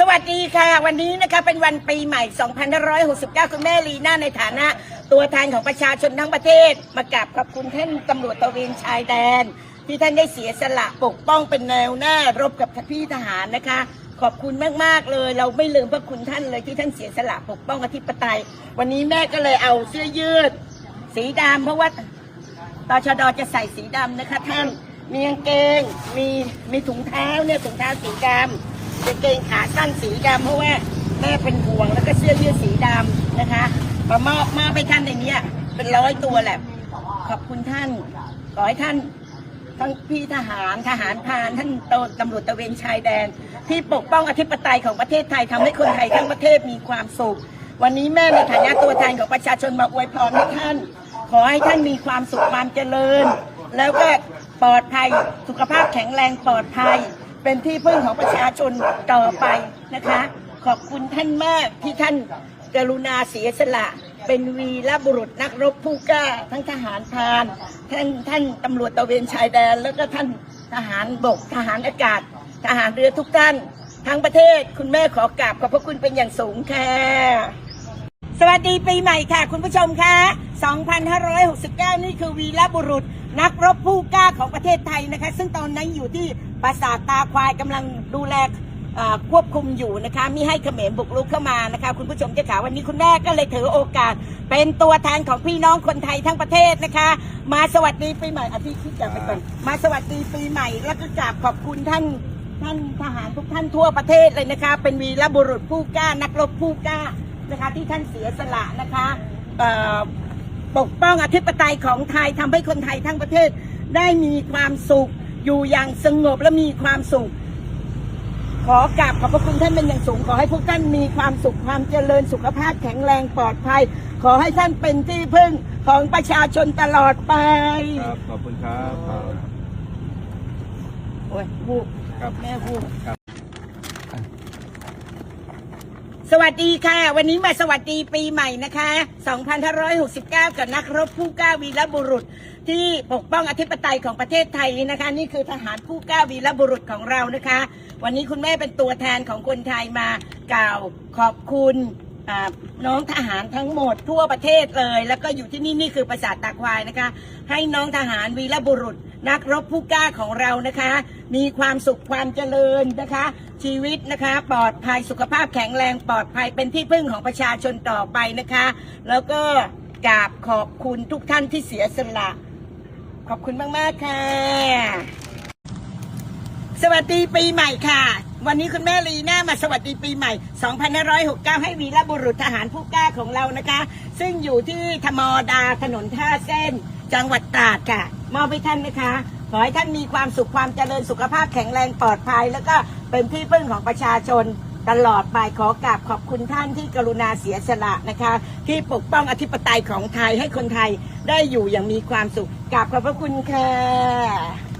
สวัสดีค่ะ วันนี้นะคะเป็นวันปีใหม่ 2569 คุณแม่ลีน่าในฐานะ ตัวแทนของประชาชนทั้งประเทศ มากราบขอบคุณท่านตำรวจตระเวนชายแดน ที่ท่านได้เสียสละปกป้องเป็นแนวหน้ารบกับพี่ทหารนะคะ ขอบคุณมาก ๆ เลย เราไม่ลืมพระคุณท่านเลยที่ท่านเสียสละปกป้องอธิปไตย วันนี้แม่ก็เลยเอาเสื้อยืด สีดำเพราะว่าตชดจะใส่สีดำนะคะท่านมีกางเกงมีมีถุงเท้าเนี่ยถุงเท้าสีดำ กางเกงขาสั้นสีดำเพราะว่าแม่เป็นห่วงแล้วก็เสื้อยืดสีดำนะคะมามอบมอบให้ท่านในเนี้ยเป็นร้อยตัวแหละ ขอบคุณท่าน ขอให้ท่านทั้งพี่ทหารทหารพานท่านตำรวจตระเวนชายแดน ที่ปกป้องอธิปไตยของประเทศไทยทำให้คนไทยทั้งประเทศมีความสุข วันนี้แม่ในฐานะตัวแทนของประชาชนมาอวยพรให้ท่าน ขอให้ท่านมีความสุขความเจริญ แล้วก็ปลอดภัยสุขภาพแข็งแรงปลอดภัย เป็นที่พึ่งของประชาชนต่อไปนะคะ ขอบคุณท่านมากที่ท่านกรุณาเสียสละ เป็นวีรบุรุษนักรบผู้กล้า ทั้งทหารพรานท่านท่านตำรวจตระเวนชายแดน แล้วก็ท่านทหารบกทหารอากาศ ทหารเรือทุกท่าน ทั้งประเทศคุณแม่ขอกราบขอบพระคุณเป็นอย่างสูงค่ะ สวัสดีปีใหม่ค่ะ คุณผู้ชมค่ะ2569 นี่คือวีรบุรุษ นักรบผู้กล้าของประเทศไทยนะคะ ซึ่งตอนนั้นอยู่ที่ปราสาทตาควายกำลังดูแลควบคุมอยู่นะคะมิให้เขมรบุกรุกเข้ามานะคะคุณผู้ชมเจ้าขาวันนี้คุณแม่ก็เลยถือโอกาส เป็นตัวแทนของพี่น้องคนไทยทั้งประเทศนะคะ มาสวัสดีปีใหม่อาพี่คิดจะไปก่อนมาสวัสดีปีใหม่ แล้วก็กราบขอบคุณท่านท่านทหารทุกท่านทั่วประเทศเลยนะคะ เป็นวีรบุรุษผู้กล้านักรบผู้กล้า นะคะที่ท่านเสียสละนะคะเอ่อปกป้องอธิปไตยของไทยทำให้คนไทยทั้งประเทศได้มีความสุขอยู่อย่างสงบและมีความสุข ขอกราบขอบพระคุณท่านเป็นอย่างสูง ขอให้พวกท่านมีความสุขความเจริญสุขภาพแข็งแรงปลอดภัย ขอให้ท่านเป็นที่พึ่งของประชาชนตลอดไปครับขอบคุณครับครับโอ้ยวูบครับแม่วูบ ครับ ส วัสดีค่ะ วันนี้มาสวัสดีปีใหม่นะคะ 2569 กับนักรบผู้กล้าวีรบุรุษ ที่ปกป้องอธิปไตยของประเทศไทยนะคะ นี่คือทหารผู้กล้าวีรบุรุษของเรานะคะ วันนี้คุณแม่เป็นตัวแทนของคนไทยมากล่าวขอบคุณ น้องทหารทั้งหมดทั่วประเทศเลย แล้วก็อยู่ที่นี่นี่คือปราสาทตาควายนะคะ ให้น้องทหารวีรบุรุษ นักรบผู้กล้าของเรานะคะ มีความสุขความเจริญนะคะ ชีวิตนะคะ ปลอดภัยสุขภาพแข็งแรงปลอดภัยเป็นที่พึ่งของประชาชนต่อไปนะคะ แล้วก็กราบขอบคุณทุกท่านที่เสียสละ ขอบคุณมาก ๆ ค่ะ สวัสดีปีใหม่ค่ะวันนี้คุณแม่ลีน่ามาสวัสดีปีใหม่ 2569 ให้วีรบุรุษทหารผู้กล้าของเรานะคะ ซึ่งอยู่ที่ธมดาถนนท่าเส้น จังหวัดตราดค่ะ มอบให้ท่านนะคะ ขอให้ท่านมีความสุขความเจริญสุขภาพแข็งแรงปลอดภัย แล้วก็เป็นที่พึ่งของประชาชนตลอดไปขอกราบขอบคุณท่านที่กรุณาเสียสละนะคะ ที่ปกป้องอธิปไตยของไทยให้คนไทยได้อยู่อย่างมีความสุขกราบขอบพระคุณค่ะ